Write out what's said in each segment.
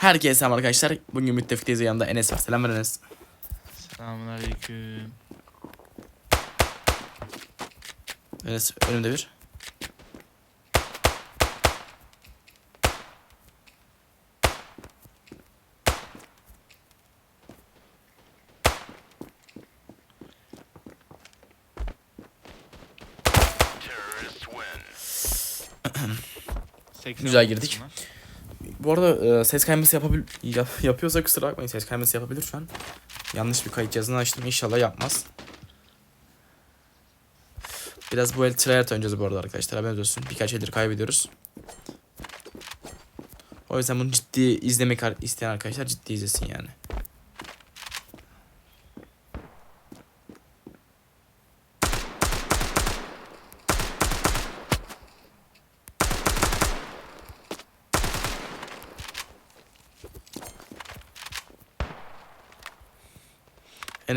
Herkese selam arkadaşlar. Bugün müttefikteyiz yanında Enes var. Selam ver Enes. Selamünaleyküm. Enes önümde bir. Güzel girdik. bunlar. Bu arada e, ses kayması yapabil yap- yapıyorsa kusura bakmayın. Ses kayması yapabilir şu an. Yanlış bir kayıt cihazını açtım. İnşallah yapmaz. Biraz bu el tryhard oynayacağız bu arada arkadaşlar. Haberiniz olsun. Birkaç eldir kaybediyoruz. O yüzden bunu ciddi izlemek isteyen arkadaşlar ciddi izlesin yani.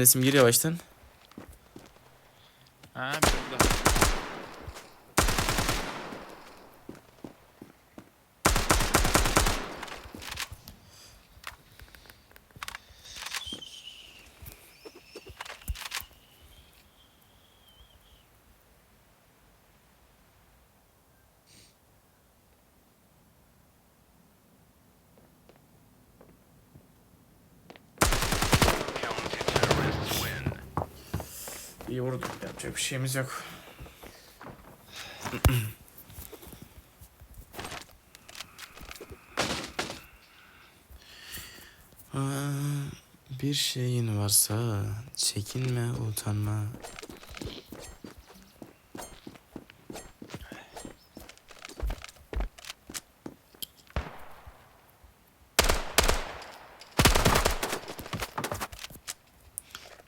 Enes'im gir yavaştan. Ha İyi vurduk. Yapacak bir şeyimiz yok. Bir şeyin varsa çekinme, utanma.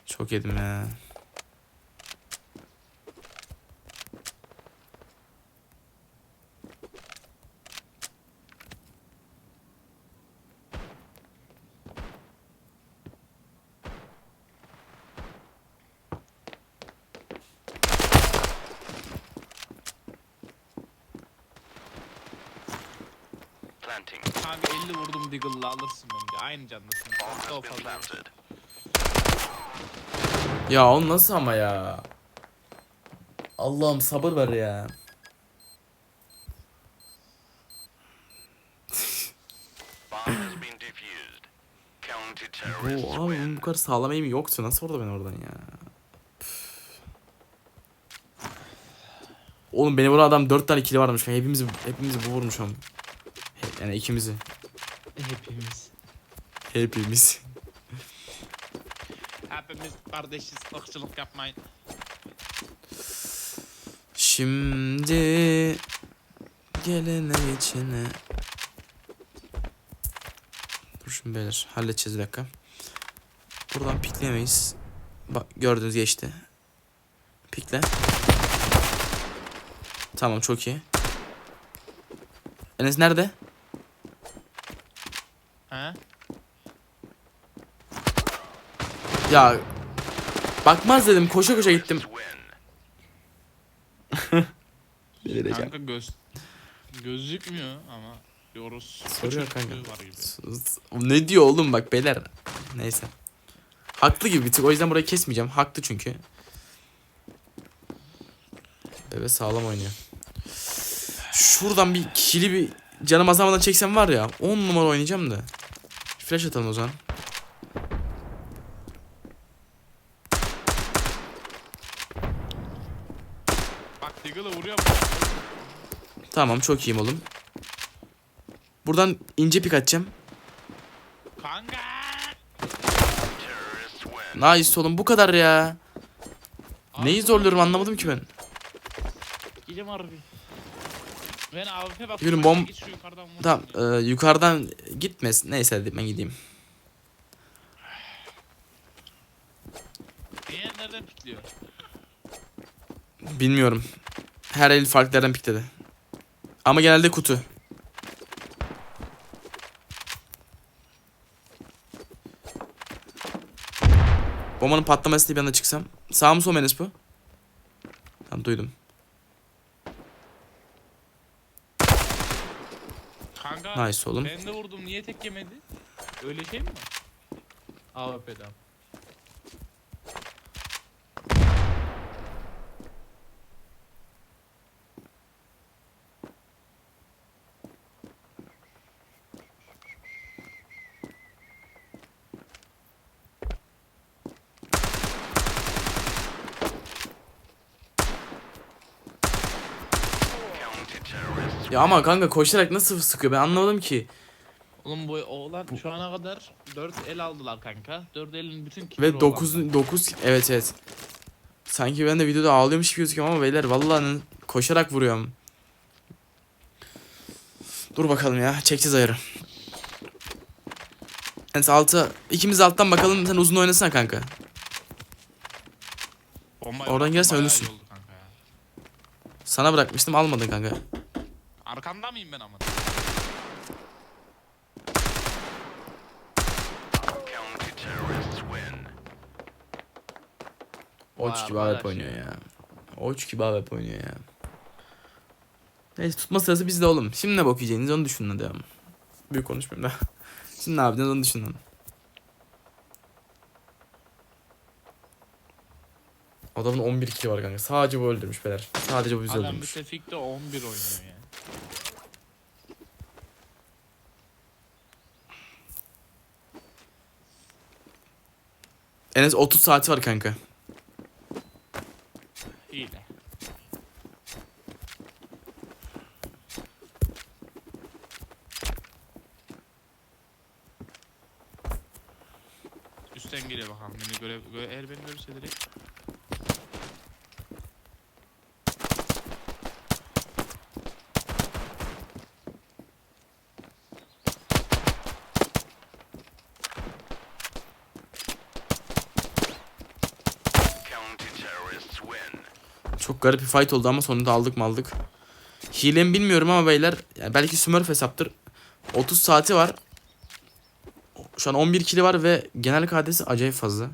Çok yedim ya. Planting. Kanka 50 vurdum Deagle'la alırsın bence. Aynı candasın. Bomb Hatta o has been fazla. Ya o nasıl ama ya? Allah'ım sabır ver ya. Terrorists abi bu kadar sağlam eğimi yoktu. Nasıl orada ben oradan ya? Oğlum beni vuran adam 4 tane kili varmış. Hepimizi hepimizi bu vurmuş oğlum. Yani ikimizi. Hepimiz. Hepimiz. Hepimiz kardeşiz. ırkçılık yapmayın. Şimdi gelene geçene. Dur şimdi beyler halledeceğiz bir dakika. Buradan pikleyemeyiz. Bak gördünüz geçti. Pikle. Tamam çok iyi. Enes nerede? Ha? Ya bakmaz dedim koşa koşa gittim. Delireceğim. Kanka göz gözükmüyor ama diyoruz. Soruyor kanka. Var gibi. Sus. Ne diyor oğlum bak beyler. Neyse. Haklı gibi bir tık. O yüzden burayı kesmeyeceğim. Haklı çünkü. Bebe sağlam oynuyor. Şuradan bir kili bir canım azalmadan çeksem var ya 10 numara oynayacağım da. Flash atalım o zaman. Tamam çok iyiyim oğlum. Buradan ince pik atacağım. Nice oğlum bu kadar ya. Neyi zorluyorum anlamadım ki ben. Harbi. Ben AWP bak. Yürü, bom- Git şu yukarıdan vur. Tamam e, yukarıdan gitmez. Neyse hadi ben gideyim. Niye nereden pikliyor? Bilmiyorum. Her el farklı yerden pikledi. Ama genelde kutu. Bombanın patlaması diye bir anda çıksam. Sağ mı sol mu Enes bu? Tamam duydum. Kanka Nice oğlum. Ben de vurdum niye tek yemedi? Öyle şey mi? AWP'den. Ya ama kanka koşarak nasıl sıkıyor ben anlamadım ki. Oğlum bu oğlan şu ana kadar 4 el aldılar kanka. 4 elin bütün Ve 9 9 evet evet. Sanki ben de videoda ağlıyormuş gibi gözüküyorum ama beyler vallahi koşarak vuruyorum. Dur bakalım ya çekeceğiz ayarı. Evet altı ikimiz alttan bakalım sen uzun oynasana kanka. Oradan gelirsen ölürsün. Sana bırakmıştım almadın kanka. Oç gibi AWP oynuyor ya. Oç gibi AWP oynuyor ya. Neyse tutma sırası bizde oğlum. Şimdi ne bakacağınız onu düşünün ama. Büyük konuşmayayım da. Şimdi ne yapacaksınız onu düşünün. Adamın 11 kili var kanka. Sadece bu öldürmüş beyler. Sadece bu bizi Adam öldürmüş. Müttefik'te 11 oynuyor ya. En az 30 saati var kanka. Hile. Üstten geliyor bakalım. Beni göre, göre eğer beni görürse direkt. Counter-terrorists win. Çok garip bir fight oldu ama sonunda aldık mı aldık. Hile mi bilmiyorum ama beyler yani belki Smurf hesaptır. 30 saati var. Şu an 11 kili var ve genel KD'si acayip fazla.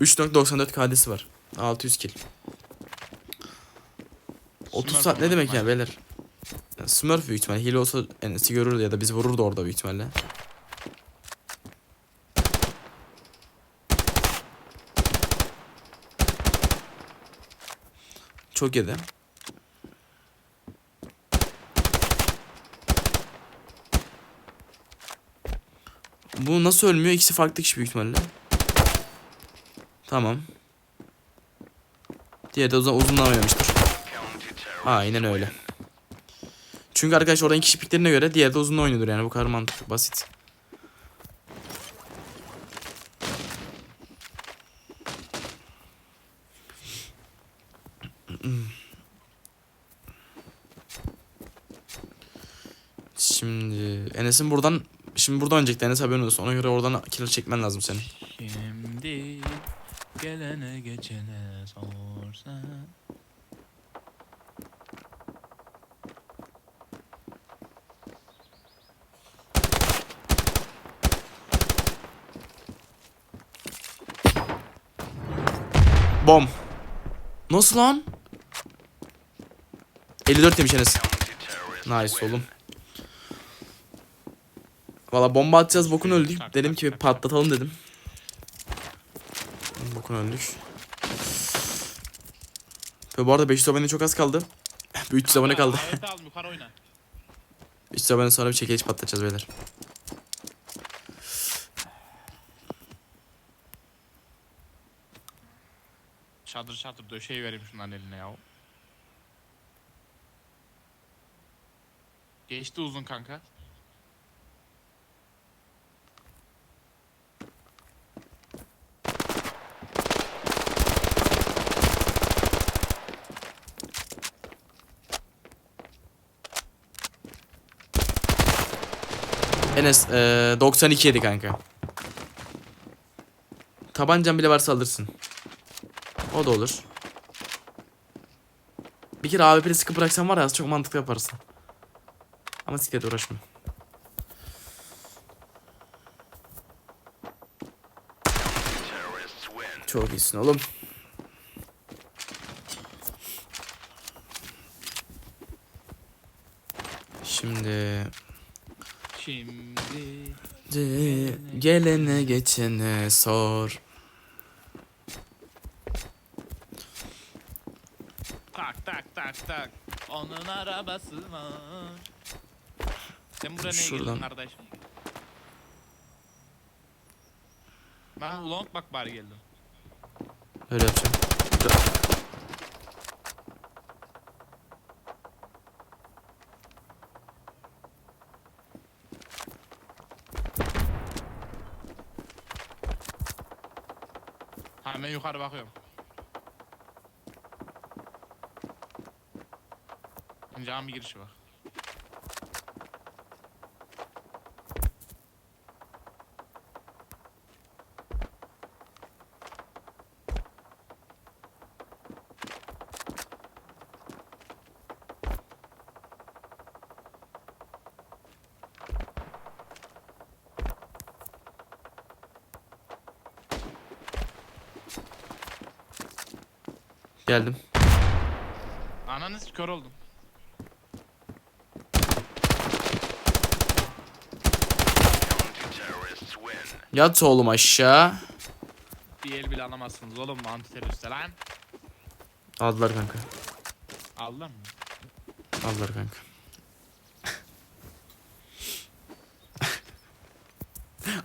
3.94 KD'si var. 600 kill. 30 Smurf saat ne demek ya beyler? Yani Smurf büyük ihtimalle. Hile olsa Enes'i görürdü ya da bizi vururdu orada büyük ihtimalle. Çok yedi. Bu nasıl ölmüyor? İkisi farklı kişi büyük ihtimalle. Tamam. Diğeri de oynamıştır. Counter-terrorists Aynen öyle. Çünkü arkadaşlar oradan kişi piklerine göre diğeri de uzun oynuyordur yani bu kadar mantıklı basit. Şimdi Enes'in buradan şimdi buradan oynayacak Enes haberin olsun. Ona göre oradan kill çekmen lazım senin. Şimdi gelene geçene sorsa. Bom. Nasıl lan? 54 demiş Enes. Nice oğlum. Valla bomba atacağız bokun öldük. Dedim ki patlatalım dedim. Bokun öldük. Ve bu arada 500 abone çok az kaldı. Bir 300 abone kaldı. Evet al yukarı oyna. 300 abone sonra bir çekiliş patlatacağız beyler. Çadır çadır döşeyi vereyim şunların eline ya. Geçti uzun kanka. Enes eee 92 yedi kanka. Tabancan bile varsa alırsın. O da olur. Bir kere AWP'li sıkı bıraksan var ya çok mantıklı yaparsın. Ama siklet uğraşma. Çok iyisin oğlum. Şimdi Şimdi Şimdi de, gelene geçene sor. tak tak tak tak. Onun arabası var. Sen buraya Şuradan. geldin kardeşim? Ben long bak bari geldim. Öyle yapacağım. Hemen yukarı bakıyorum. Cami girişi bak. Geldim. Ananız kör oldum. Yat oğlum aşağı. Bir el bile alamazsınız oğlum anti teröriste lan. Aldılar kanka. Aldın mı? Aldılar kanka.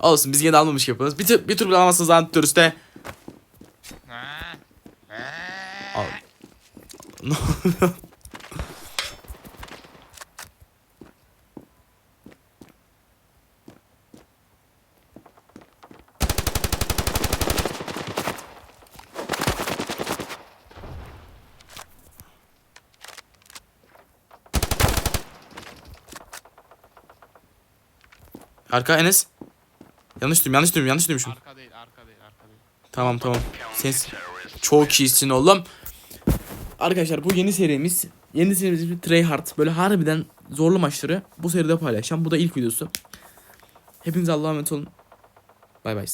Olsun biz yine almamış yapıyoruz. Bir, tur, bir tur bile alamazsınız antitörüste. Ha? Ne? Arka Enes. Yanlış duydum, yanlış duydum, yanlış duymuşum. Arka değil, arka değil, arka değil. Tamam tamam. Sen çok iyisin oğlum. Arkadaşlar bu yeni serimiz. Yeni serimiz bir Tryhard. Böyle harbiden zorlu maçları bu seride paylaşacağım. Bu da ilk videosu. Hepinize Allah'a emanet olun. Bay bay.